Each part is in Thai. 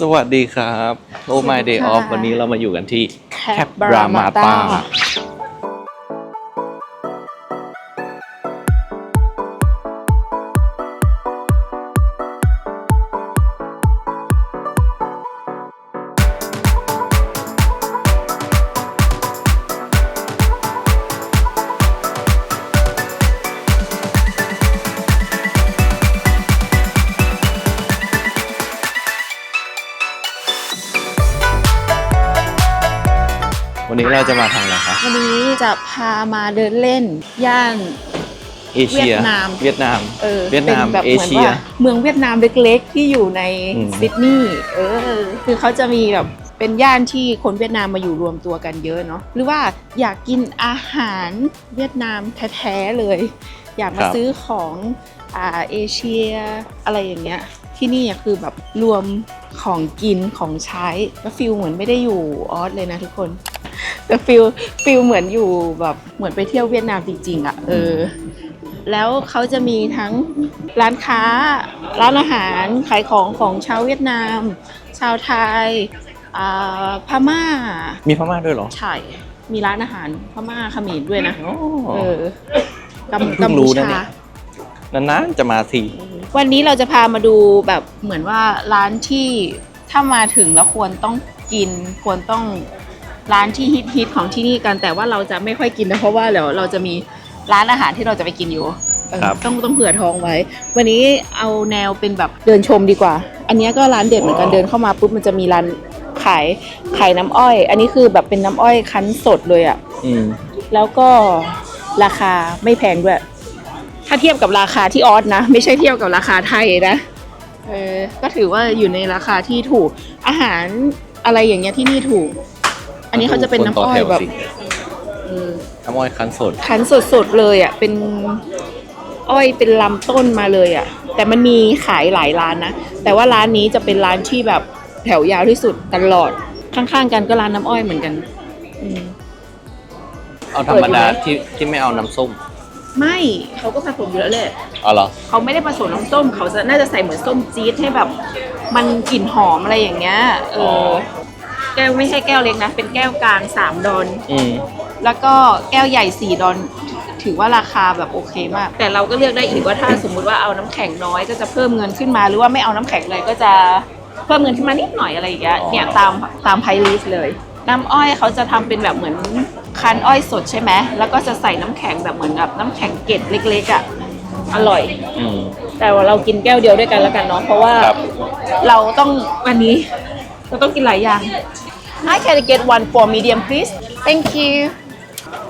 สวัสดีครับ โอ My Day สวัสดี Off ค่ะวันนี้เรามาอยู่กันที่ Cap Cap Bramata Bramata วันนี้เราจะมาทางอะไรคะวันนี้จะพามาเดินเล่น ย่าน เอเชีย เวียดนาม เวียดนาม เออเวียดนามป็แบบเอเหมือนเชีย ว่าเมืองเวียดนามเล็กๆ ที่อยู่ในอืม ซิดนีย์เออ คือเขาจะมีแบบเป็นย่านที่คนเวียดนามมาอยู่รวมตัวกันเยอะเนาะหรือว่าอยากกินอาหารเวียดนามแท้ๆเลย อยากมาซื้อของอ่าเอเชียอะไรอย่างเงี้ย ที่นี่อะคือแบบรวมของกินของใช้แล้วฟิลเหมือนไม่ได้อยู่ออสเลยนะทุกคน แต่ฟิลฟิลเหมือนอยู่แบบเหมือนไปเที่ยวเวียดนามจริง ๆอะเออแล้วเขาจะมีทั้งร้านค้า ร้านอาหารขายของของชาวเวียดนาม ชาวไทยอ่าพม่า มีพม่าด้วยเหรอ ใช่ มีร้านอาหารพม่าเขมรด้วยนะโอ้เออกัมเพิ่กัมงรู้พูนะชาเนี่ยนานๆจะมาทีวันนี้เราจะพามาดูแบบเหมือนว่าร้านที่ถ้ามาถึงแล้วควรต้องกินควรต้องร้านที่ฮิตฮิตๆของที่นี่กันแต่ว่าเราจะไม่ค่อยกินนะเพราะว่าเดี๋ยวเราจะมีร้านอาหารที่เราจะไปกินอยู่เออครับต้องต้องเผื่อท้องไว้ วันนี้เอาแนวเป็นแบบเดินชมดีกว่า อันเนี้ยก็ร้านเด็ดเหมือนกันเดินเข้ามาปุ๊บมันจะมีร้านขายขายน้ำอ้อย อันนี้คือแบบเป็นน้ำอ้อยคั้นสดเลยอะอืมแล้วก็ราคาไม่แพงด้วย ถ้าเทียบกับราคาที่ออสนะ ไม่ใช่เทียบกับราคาไทยนะเออก็ถือว่าอยู่ในราคาที่ถูกอาหารอะไรอย่างเงี้ยที่นี่ถูก อันนี้เขาจะเป็นน้ำอ้อยแบบคนต่แถวสิเออน้ำอ้อยคั้นสดคั้นสดๆเลยอะเป็นอ้อยเป็นลำต้นมาเลยอะ แต่มันมีขายหลายร้านนะ แต่ว่าร้านนี้จะเป็นร้านที่แบบแถวยาวที่สุดตลอดข้างๆกันก็ร้านน้ำอ้อยเหมือนกันอืมเอาธรรมดาเปิดอยู่ไหมที่ที่ไม่เอาน้ำส้ม ไม่เขาก็ผสมเยอะเลยอ๋อเหรอ เขาไม่ได้ผสมน้ำส้ม เขาจะน่าจะใส่เหมือนส้มจี๊ดให้แบบ มันกลิ่นหอมอะไรอย่างเงี้ยเออ อแก้วไม่ใช่แก้วเล็กนะ เป็นแก้วกลางสามดอน อืม แล้วก็แก้วใหญ่สี่ดอนถือว่าราคาแบบโอเคมาก แต่เราก็เลือกได้อีกว่าถ้าสมมุติว่าเอาน้ำแข็งน้อยก็จะเพิ่มเงินขึ้นมาหรือว่าไม่เอาน้ำแข็งเลยก็จะเพิ่มเงินขึ้นมานิดหน่อยอะไรอย่างเงี้ยอ๋อ เนี่ยตามตามไพลิสเลย น้ำอ้อยเขาจะทำเป็นแบบเหมือน คั้นอ้อยสดใช่ไหมแล้วก็จะใส่น้ำแข็งแบบเหมือนกับน้ำแข็งเกล็ดเล็กๆอะอร่อย อืม แต่ว่าเรากินแก้วเดียวด้วยกันแล้วกันเนาะเพราะว่าครับ เราต้องวันนี้ เราต้องกินหลายอย่าง Hi can I get one for medium please Thank you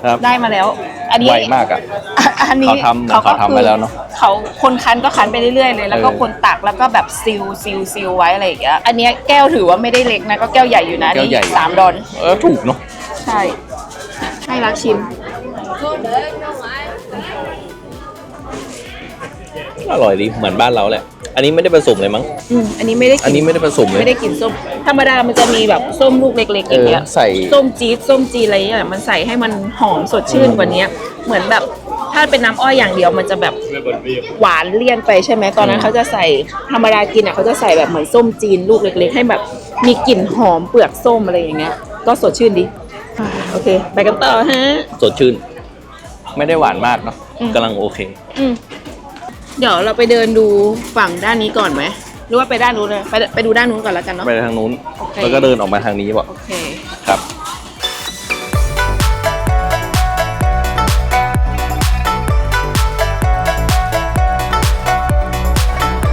ครับ ได้มาแล้ว อันนี้ไวมากอะอะอันนี้เขาทำเหมือนเขาทำไว้แล้วเนอะเขาคนคั้นก็คั้นไปเรื่อยๆเลย แล้วก็เออ คนตักแล้วก็แบบซิลซิลซิลไว้อะไรอย่างเงี้ยอันเนี้ยแก้วถือว่าไม่ได้เล็กนะก็แก้วใหญ่อยู่นะแก้วใหญ่นี่สามดอน เออถูกเนาะใช่ ให้รักชิม อร่อยดีเหมือนบ้านเราแหละ อันนี้ไม่ได้ผสมเลยมั้ง อืมอันนี้ไม่ได้กอันลิ่นนี้ไม่ได้ผสมเลย ไม่ได้กลิ่นส้ม ธรรมดามันจะมีแบบส้มลูกเล็กๆอย่างเงี้ยเออใส่ ส้มจี๊ดส้มจีดอะไรเงี้ยมันใส่ให้มันหอมสดชื่นกว่านี้เหมือนแบบถ้าเป็นน้ำอ้อยอย่างเดียวมันจะแบบหวานเลี่ยนไปใช่ไหมตอนนั้นเขาจะใส่ธรรมดากินอะเขาจะใส่แบบเหมือนส้มจีนลูกเล็ก ๆ ให้แบบมีกลิ่นหอมเปลือกส้มอะไรอย่างเงี้ย ก็สดชื่นดีอ่า โอเค ไปกันต่อฮะ สดชื่น ไม่ได้หวานมากเนาะอืม กำลังโอเค อืมเดี๋ยวเราไปเดินดูฝั่งด้านนี้ก่อนไหมหรือว่าไปด้านนู้นเลยไปไปดูด้านนู้นก่อนแล้วกันเนาะ ไปทางนู้น โอเค แล้วก็เดินออกมาทางนี้บอกโอเค ครับ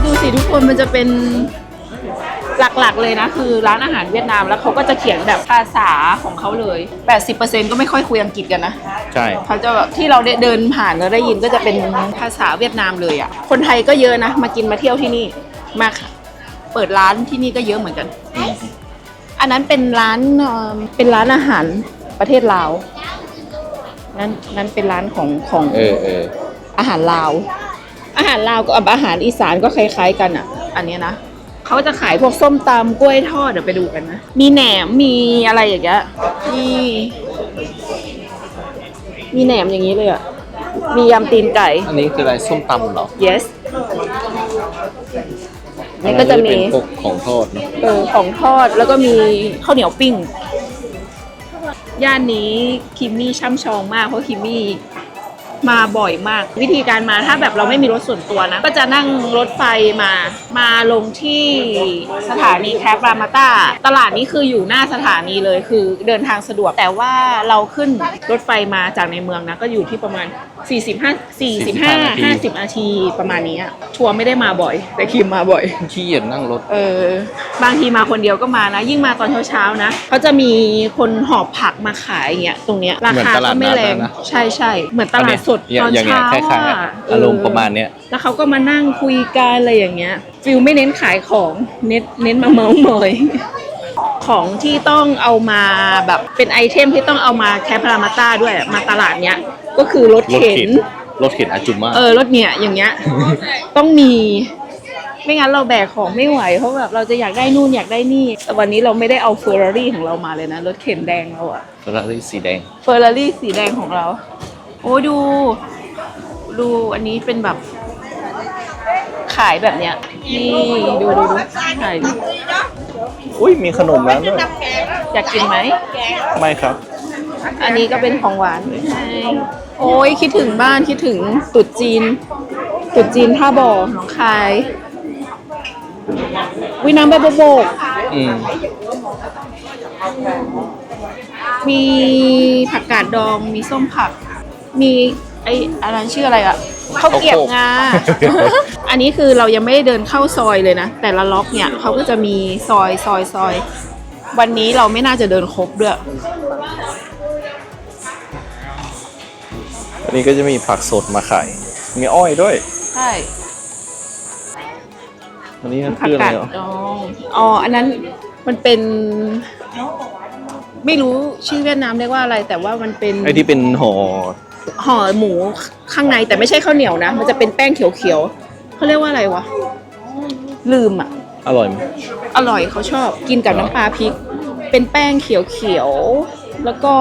ดูสิทุกคนมันจะเป็น หลักๆเลยนะคือร้านอาหารเวียดนามแล้วเขาก็จะเขียนแบบภาษาของเขาเลย 80%ก็ไม่ค่อยคุยอังกฤษกันนะใช่เขาจะแบบที่เราได้เดินผ่านแล้วได้ยินก็จะเป็นภาษาเวียดนามเลยอะ่ะคนไทยก็เยอะนะมากินมาเที่ยวที่นี่มาเปิดร้านที่นี่ก็เยอะเหมือนกัน อันนั้นเป็นร้านเอ่อเป็นร้านอาหารประเทศลาวนั้นนั้นเป็นร้านของของเออเอออาหารลาว อาหารลาวกับอาหารอีสานก็คล้าย ๆ กันอะ อันเนี้ยนะ เขาจะขายพวกส้มตำกล้วยทอดเดี๋ยวไปดูกันนะ มีแหนมมีอะไรอย่างเงี้ยมีมีแหนมอย่างนี้เลยอะ มียำตีนไก่ อันนี้คืออะไรส้มตำเหรอ yes นี่ก็จะมี เป็นพวกของทอดเนอะเออของทอดแล้วก็มีข้าวเหนียวปิ้ง ย่านนี้คิมมี่ช่ำชองมากเพราะคิมมี่ มาบ่อยมาก วิธีการมาถ้าแบบเราไม่มีรถส่วนตัวนะ ก็จะนั่งรถไฟมามาลงที่สถานีแคปรามาต้าตลาดนี้คืออยู่หน้าสถานีเลยคือเดินทางสะดวก แต่ว่าเราขึ้นรถไฟมาจากในเมืองนะ ก็อยู่ที่ประมาณ 45 45 50นาทีประมาณนี้อะทัวร์ไม่ได้มาบ่อย แต่คิมมาบ่อย ขี้เกียจนั่งรถ เออบางทีมาคนเดียวก็มานะ ยิ่งมาตอนเช้าๆนะเขาจะมีคนหอบผักมาขายอย่างเงี้ยตรงเนี้ยราเหมือนคาตลาก็ดไม่แรงนัดนะ ใช่ใช่เหมือนตลาดสดอย่าตอนอย่างเงี้ยเช้าคล้ายๆอะอารมณ์ประมาณเนี้ย แล้วเขาก็มานั่งคุยกันอะไรอย่างเงี้ยฟิลไม่เน้นขายของเน้นเน้นมาเมาส์มอย ของที่ต้องเอามาแบบเป็นไอเทมที่ต้องเอามาแคปรามาต้าด้วยมาตลาดเนี้ยก็คือรถรถเข็เข็นน รถเข็นอาจุมาเออรถเนี่ยอย่างเงี้ย ต้องมี ไม่งั้นเราแบกของไม่ไหวเพราะแบบเราจะอยากได้นู่นอยากได้นี่ แต่วันนี้เราไม่ได้เอาเฟอร์รารี่ของเรามาเลยนะ รถเข็นแดงเราอะ เฟอร์รารี่สีแดง เฟอร์รารี่สีแดงของเรา โอ้ดู ดูอันนี้เป็นแบบ ขายแบบเนี้ยนี่ดูดูดูขายอุ้ยมีขนมแล้วด้วยอยากกินไหม ไม่ครับ อันนี้ก็เป็นของหวานใช่โอ้ยคิดถึงบ้านคิดถึงตรุดจีนตรุดจีนท่าบ่อหนองคายวิน้ำใบโบโบกอืมมีผักกาดดองมีส้มผัก มีไออะไรชื่ออะไรอะข้าวเกรียบงา อันนี้คือเรายังไม่ได้เดินเข้าซอยเลยนะ แต่ละล็อกเนี่ยเขาก็จะมีซอยซอยซอย วันนี้เราไม่น่าจะเดินครบด้วย อันนี้ก็จะมีผักสดมาขาย มีอ้อยด้วย ใช่ อันนี้มันผักคืออะไรกาดเหรอดองอ๋อ อันนั้นมันเป็นไม่รู้ชื่อเวียดนามเรียกว่าอะไร แต่ว่ามันเป็นไอ้ที่เป็นห่อ ห่อหมูข้างในแต่ไม่ใช่ข้าวเหนียวนะ มันจะเป็นแป้งเขียวๆเขาเรียกว่าอะไรวะ ลืมอะ อร่อยไหมอร่อยเขาชอบกินกับน้ำปลาพริก เป็นแป้งเขียวๆแล้วก็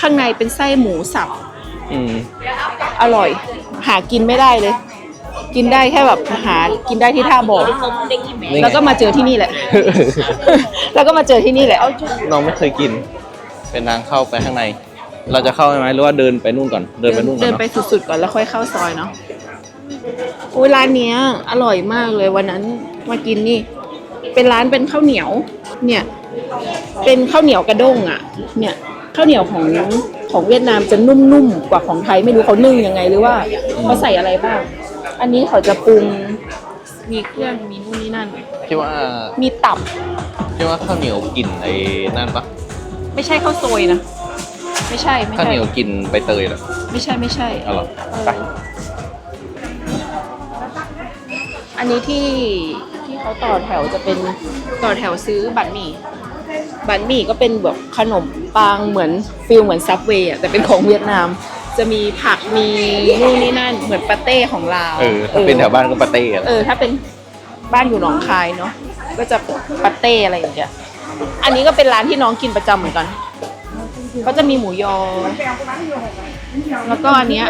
ข้างในเป็นไส้หมูสับ อืมอร่อย หากินไม่ได้เลย กินได้แค่แบบหากินได้ที่ท่าบ่อนี่ไงแล้วก็มาเจอที่นี่แหละ แล้วก็มาเจอที่นี่แหละ น้องไม่เคยกิน เป็นทางเข้าไปข้างใน เราจะเข้าไหมหรือว่าเดินไปนู่นก่อน เดินไปนู่นก่อเดินนเนาะไปสุดๆก่อนแล้วค่อยเข้าซอยเนาะอุ้ยร้านเนี้ย อร่อยมากเลยวันนั้นมากินนี่ เป็นร้านเป็นข้าวเหนียว เนี่ย เป็นข้าวเหนียวกระด้งอะ เนี่ยข้าวเหนียวของของเวียดนามจะนุ่มๆกว่าของไทยไม่รู้เขานึ่งยังไงหรือว่าเขาใส่อะไรบ้าง อันนี้เขาจะปรุงมีเครื่องมีนู่นนี่นั่น คิดว่ามีตับ คิดว่าข้าวเหนียวกลิ่นไอ้นั่นปะไม่ใช่ข้าวซอยนะ ไม่ใช่ไม่ข้าวใช่ เหนียวกลิ่นใบเตยเหรอไม่ใช่ไม่ใช่อร่อยเออไป อันนี้ที่ที่เขาต่อแถวจะเป็นต่อแถวซื้อบัตรหมี่บัตรหมี่ก็เป็นแบบขนมปังเหมือนฟิลเหมือนซับเวย์อะแต่เป็นของเวียดนาม จะมีผักมีนู่นนี่นั่นเหมือนปาเต้ของลาวเออถ้าเป็นแถวบ้านก็ปาเต้อะเออถ้าเป็นบ้านอยู่หนองคายเนาะก็จะปาเต้อะไรอย่างเงี้ยอันนี้ก็เป็นร้านที่น้องกินประจำเหมือนกัน ก็จะมีหมูยอ แล้วก็อันเนี้ย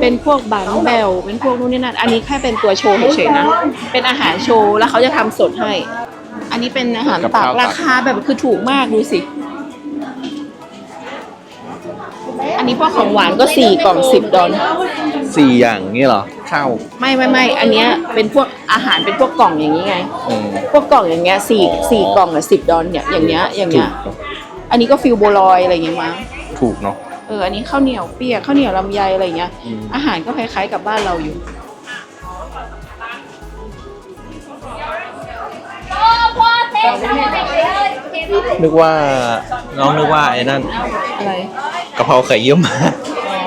เป็นพวกบันแบลเป็นพวกนู่นนี่นั่น อันนี้แค่เป็นตัวโชว์เฉยๆนะ เป็นอาหารโชว์แล้วเขาจะทำสดให้ อันนี้เป็นอาหารตักราคาแบบคือถูกมากดูสิ อันนี้พวกของหวานก็สี่กล่องสิบดอลสี่อย่างนี่เหรอข้าวไม่ไม่ไม่อันเนี้ยเป็นพวกอาหารเป็นพวกกล่องอย่างนี้ไงอืมพวกกล่องอย่างเงี้ยสี่อ๋อสี่กล่องอะสิบดอลเนี่ยอย่างเงี้ยอย่างถูเงี้ยกเน อะอันนี้ก็ฟิลโบวลอยอะไรอย่างเงี้ยมั้งถูกเนาะ เอออันนี้ข้าวเหนียวเปียกข้าวเหนียวลำไยอะไรเงี้ย อืม อาหารก็คล้ายๆกับบ้านเราอยู่ นึกว่าน้องนึกว่าไอ้นั่นอะไรกะเพราไข่เยี่ยวม้าอ๋อ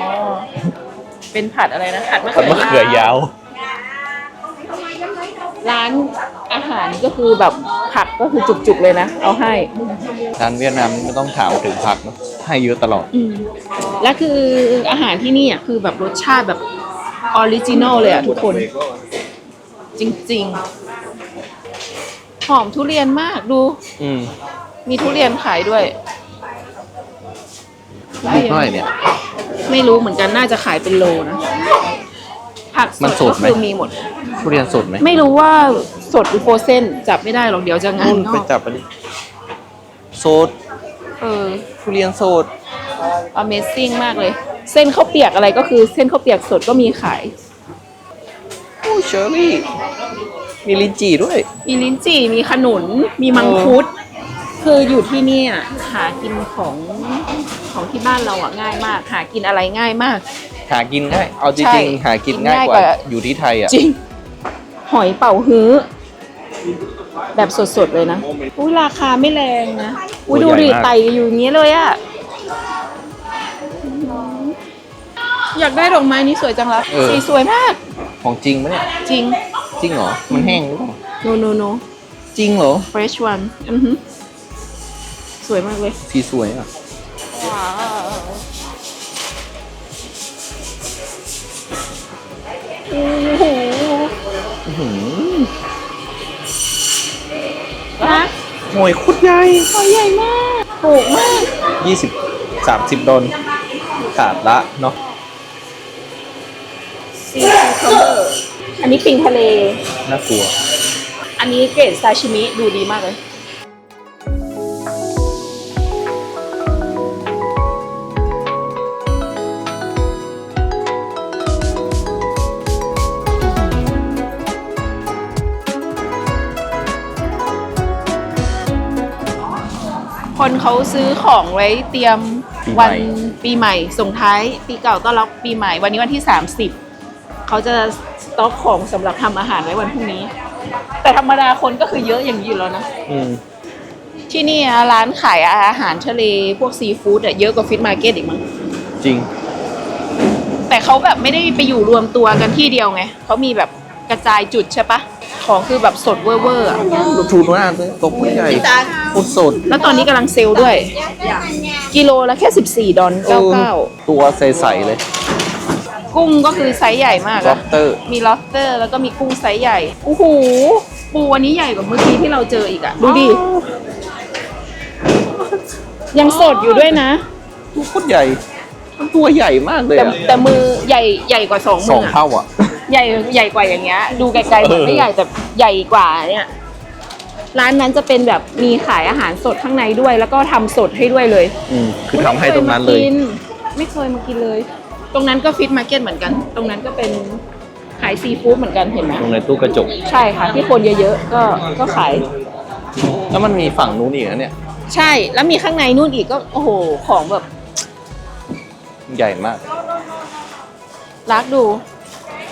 เป็นผัดอะไรนะผัดมะผัดมะเขือยาว ร้านอาหารก็คือแบบ ผักก็คือจุกๆเลยนะ เอาให้ร้านเวียดนามนี่ไม่ต้องถามถึงผักเนอะให้เยอะตลอด อืมและคืออาหารที่นี่อะคือแบบรสชาติแบบออริจินอลเลยอะทุกคน จริงๆ หอมทุเรียนมากดู อืมมีทุเรียนขายด้วยลูกเท่าไหร่เนี่ย ไม่รู้เหมือนกันน่าจะขายเป็นโลนะ ผักสมันดสดก็ไหม คือมีหมด ทุเรียนสดไหมไม่รู้ว่า สดหรือโฟรเซนจับไม่ได้หรอกเดี๋ยวจะงานนู่นงไปอกจับไปดิโสดเออ ทุเรียนโสด Amazing มากเลย เส้นข้าวเปียกอะไรก็คือเส้นข้าวเปียกสดก็มีขาย โอ้เชอรี่ มีลิ้นจี่ด้วย มีลิ้นจี่มีขนุน มีมังคุด คืออยู่ที่นี่อะหากินของของที่บ้านเราอะง่ายมาก หากินอะไรง่ายมาก หากินง่าย เอาจใช่ริงๆ หากินง่ายง่ายกกว่าว่า อยู่ที่ไทยอะ จริง หอยเป่าฮื้อ แบบสดๆเลยนะ อุ้ยราคาไม่แรงนะ อุ้ยตัดูวใหญ่ดิมากไตอยู่อย่างนี้เลยอะอยากได้ดอกไม้นี้สวยจังละเออ สีสวยมาก ของจริงปะเนี่ยจริง จริงเหรอ มันแห้งหรือเปล่า no no no จริงเหรอ fresh one อือหือสวยมากเลย สีสวยอะ ว้าว โอ้โหอื้อหือ นะหน่วยคุดใหญ่ตัวใหญ่มากโถูกมากยี่สิบสามสิบดอลขาดละเนาะซีคูคัมเบอร์อันนี้ปิงทะเล น่ากลัว อันนี้เกรดซาชิมิดูดีมากเลย คนเขาซื้อของไว้เตรียมปีใหม่ วันปีใหม่ ส่งท้ายปีเก่าต้อนรับปีใหม่ วันนี้วันที่ 30 เขาจะสต็อกของสำหรับทำอาหารไว้วันพรุ่งนี้ แต่ธรรมดาคนก็คือเยอะอย่างนี้อยู่แล้วนะ อืมที่นี่อะร้านขายอาหารทะเลพวกซีฟู้ดอะเยอะกว่าฟิตมาร์เก็ตอีกมั้ง จริง แต่เขาแบบไม่ได้ไปอยู่รวมตัวกันที่เดียวไงเขามีแบบ กระจายจุดใช่ปะของคือแบบสดเวอร์เวอร์อะลูกชูตัวหน้าซื้อตกคุดใหญ่คุดสด แล้วตอนนี้กำลังเซลล์ด้วย กิโลละแค่ 14 ดอลเออ99 ตัวใสๆเลย กุ้งก็คือไซส์ใหญ่มากล็ออะบเตอร์มีล็อบสเตอร์แล้วก็มีกุ้งไซส์ใหญ่โอ้โหปูอันนี้ใหญ่กว่าเมื่อกี้ที่เราเจออีกอะดูดิยังสดอยู่ด้วยนะตัวคุดใหญ่ มันตัวใหญ่มากเลยแต่อะแต่มือใหญ่ใหญ่กว่าสองสมืองออะเท่าอะ ใหญ่ใหญ่กว่าอย่างเงี้ย ดูไกลๆมันไม่ใหญ่แต่ใหญ่กว่าเนี่ยร้านนั้นจะเป็นแบบมีขายอาหารสดข้างในด้วย แล้วก็ทำสดให้ด้วยเลยอืมคือทำให้ตรงนั้นเลยไม่เคยมากินเลย ตรงนั้นก็ฟิตมาร์เก็ตเหมือนกัน ตรงนั้นก็เป็นขายซีฟู้ดเหมือนกันเห็นไหมตรงในตู้กระจก ใช่ค่ะ ที่คนเยอะๆก็ก็ขาย แล้วมันมีฝั่งนู้นอีกนะเนี่ย ใช่แล้วมีข้างในนู่นอีกก็โอ้โหของแบบใหญ่มาก รักดู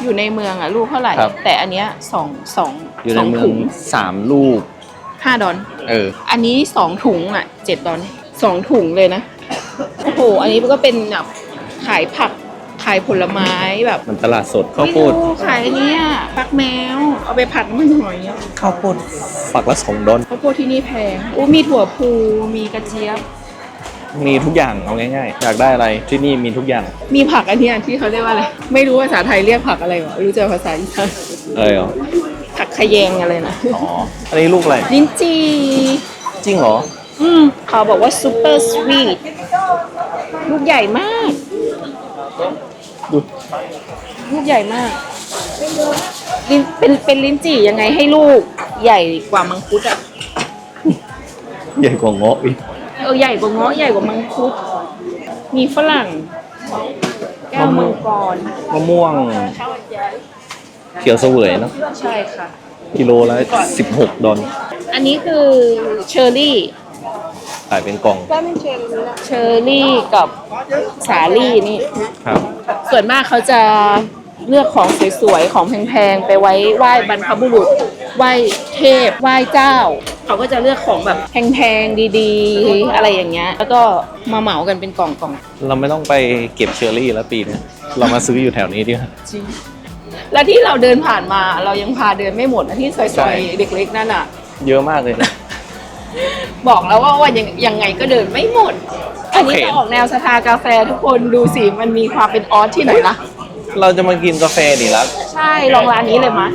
อยู่ในเมืองอะลูกเท่าไหร่ ครับ แต่อันเนี้ยสองสองอยู่สในองเมืองถุงสามลูก ห้าดอลเออ อันนี้สองถุงอะเจ็ดดอลสองถุงเลยนะ โอ้โห อันนี้ก็เป็นแบบขายผักขายผลไม้แบบมันตลาดสดข้าวโพดไม่รู้ขายอันเนี้ยปักแมว เอาไปผัดน้ำมันหอยอะข้าวโพดฝักละสองดอลข้าวโพดที่นี่แพงอู้มีถั่วพูมีกระเจี๊ยบ มีทุกอย่างเอาง่ายๆ อยากได้อะไรที่นี่มีทุกอย่าง มีผักอันเนี้ยที่เขาเรียกว่าอะไร ไม่รู้ภาษาไทยเรียกผักอะไรวะรู้จักภาษาอีสานเออเหรอผักขะแยงอะไรนะ อ๋อ อันนี้ลูกอะไร ลิ้นจี่จริงเหรอ อืมเขาบอกว่าซูเปอร์สวีทลูกใหญ่มาก ดู ลูกใหญ่มากลิ้นเป็นเป็นลิ้นจี่ยังไงให้ลูก ใหญ่กว่ามังคุดอะใหญ่กว่าเงาะอีกเออใหญ่กว่าเงาะใหญ่กว่ามังคุด มีฝรั่ง แก้วมังกร มะม่วง เขียวเสวยเนอะใช่ค่ะ กิโลละสิบหกดอลอันนี้คือเชอร์รี่ ขายเป็นกล่องเชอร์รี่กับสาลี่นี่ ครับ ส่วนมากเขาจะ เลือกของสวยๆ ของแพงๆ ไปไว้ไหว้บรรพบุรุษ ไหว้เทพ ไหว้เจ้า เขาก็จะเลือกของแบบแพงๆ ดีๆ อะไรอย่างเงี้ย แล้วก็มาเหมากันเป็นกล่องๆเราไม่ต้องไปเก็บเชอร์รี่แล้วปีเนี้ยเรามาซื้ออยู่แถวนี้ดีกว่าจริงแล้วที่เราเดินผ่านมาเรายังพาเดินไม่หมดนะที่ซใช่ อยๆเล็กๆนั่นอะ เยอะมากเลยนะ บอกแล้วว่าว่ายังยังไงก็เดินไม่หมด อันนี้โอเค จะออกแนวสทากาแฟทุกคนดูสิมันมีความเป็นออสที่ไหนล่ะ เราจะมากินกาแฟนี่แล้วใช่ลองร้านนี้เลยมะ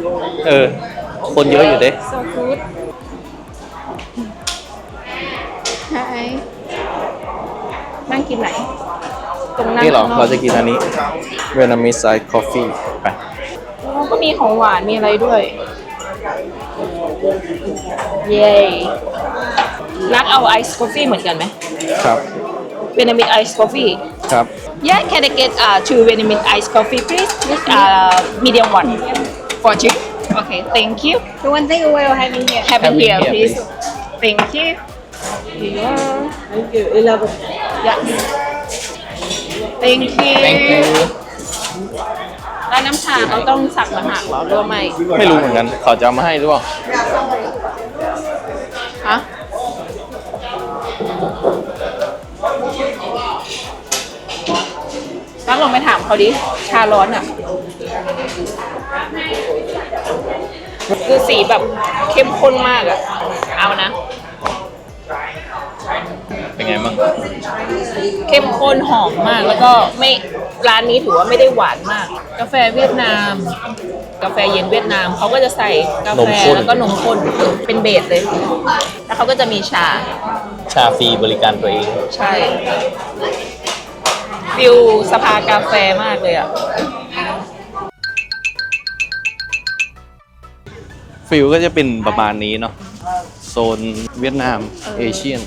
เออ คนเยอะอยู่เด้ โซฟูดใช่นั่งกินไหน ตรงนั้นนี่เหรอ ข้งกเราจะกินอันนี้เวนามิสไซคอฟฟี่ไปมีของหวานมีอะไรด้วย เย้รักเอาไอซ์ o f ฟ e เหมือนกันไหมครับเวนามิดไอซ์ o f ฟ e ครับ Yeah can I get uh two Vietnamese iced coffee please uh medium one for two Okay thank you The one thing we'll have in here. Have it Have it here here, please please. Thank you Here you are Thank you. Eleven. Yeah Thank you thank you แล้วน้ำชาเขาต้องสั่งมาหากเหรอหรือว่าไม่ ไม่รู้เหมือนกันเขาจะเอามาให้หรือเปล่าฮ ต้องลองไปถามเขาดิ ชาร้อนอะ คือสีแบบเข้มข้นมากอะ เอานะ เป็นไงบ้างเข้มข้นหอมมาก แล้วก็ไม่ร้านนี้ถือว่าไม่ได้หวานมาก กาแฟเวียดนาม กาแฟเย็นเวียดนามเขาก็จะใส่กาแฟนมข้นแล้วก็นมข้นเป็นเบสเลย แล้วเขาก็จะมีชา ชาฟรีบริการตัวเอง ใช่ ฟิลสภากาแฟมากเลยอะ ฟิลก็จะเป็นประมาณนี้เนาะโซนเวียดนามเอเชียน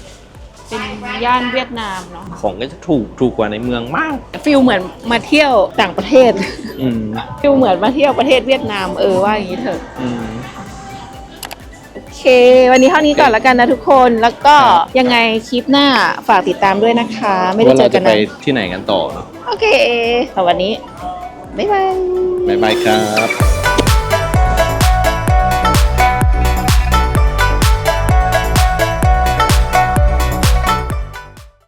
เป็นย่านเวียดนามเนาะของก็จะถูกถูกกว่าในเมืองมาก ฟิลเหมือนมาเที่ยวต่างประเทศ อืมฟิลเหมือนมาเที่ยวประเทศเวียดนามเออว่าอย่างนี้เถอะ อืมโอเค วันนี้เท่านี้ก่อนแล้วกันนะทุกคน แล้วก็ยังไงคลิปหน้าฝากติดตามด้วยนะคะ ไม่ได้ว่าเจเราอกัจะนไปนะที่ไหนกันต่อเนอะโอเคสำหรับวันนี้ บ๊ายบาย บ๊ายบายครับ